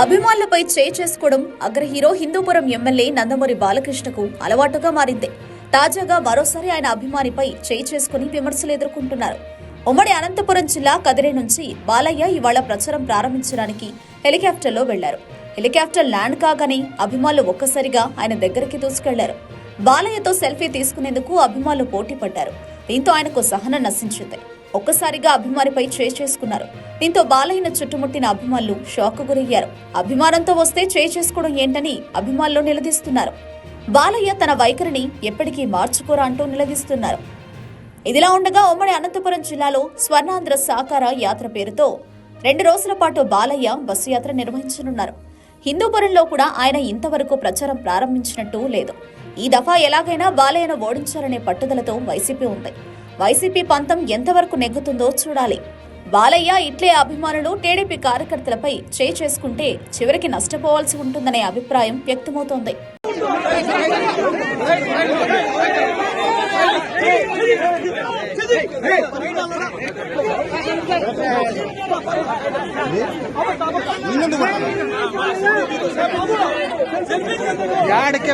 అభిమానులపై చేయి చేసుకోవడం అగ్ర హీరో హిందూపురం ఎమ్మెల్యే నందమూరి బాలకృష్ణకు అలవాటుగా మారింది. తాజాగా మరోసారి ఆయన అభిమానిపై చేయి చేసుకుని విమర్శలు ఎదుర్కొంటున్నారు. ఉమ్మడి అనంతపురం జిల్లా కదిరే నుంచి బాలయ్య ఇవాళ ప్రచారం ప్రారంభించడానికి హెలికాప్టర్లో వెళ్ళారు. హెలికాప్టర్ ల్యాండ్ కాగానే అభిమానులు ఒక్కసారిగా ఆయన దగ్గరికి దూసుకెళ్ళారు. బాలయ్యతో సెల్ఫీ తీసుకునేందుకు అభిమానులు పోటీ పడ్డారు దీంతో ఆయనకు సహనం నశించింది. ఒక్కసారిగా అభిమానిపై చేయి చేసుకున్నారు. దీంతో బాలయ్యను చుట్టుముట్టిన అభిమానులు షాక్ గురయ్యారు. అభిమానంతో వస్తే చేయి చేసుకోవడం ఏంటని అభిమానులు నిలదీస్తున్నారు. బాలయ్య తన వైఖరిని ఎప్పటికీ మార్చుకోరా అంటూ నిలదీస్తున్నారు. ఇదిలా ఉండగా ఉమ్మడి అనంతపురం జిల్లాలో స్వర్ణాంధ్ర సాకార యాత్ర పేరుతో రెండు రోజుల పాటు బాలయ్య బస్సు యాత్ర నిర్వహించనున్నారు. హిందూపురంలో కూడా ఆయన ఇంతవరకు ప్రచారం ప్రారంభించినట్టు లేదు. ఈ దఫా ఎలాగైనా బాలయ్యను ఓడించాలనే పట్టుదలతో వైసీపీ ఉంది. వైసీపీ పంతం ఎంతవరకు నెగ్గుతుందో చూడాలి. బాలయ్య ఇట్లే అభిమానులు టీడీపీ కార్యకర్తలపై చేయి చేసుకుంటే చివరికి నష్టపోవాల్సి ఉంటుందనే అభిప్రాయం వ్యక్తమవుతోంది యాడకే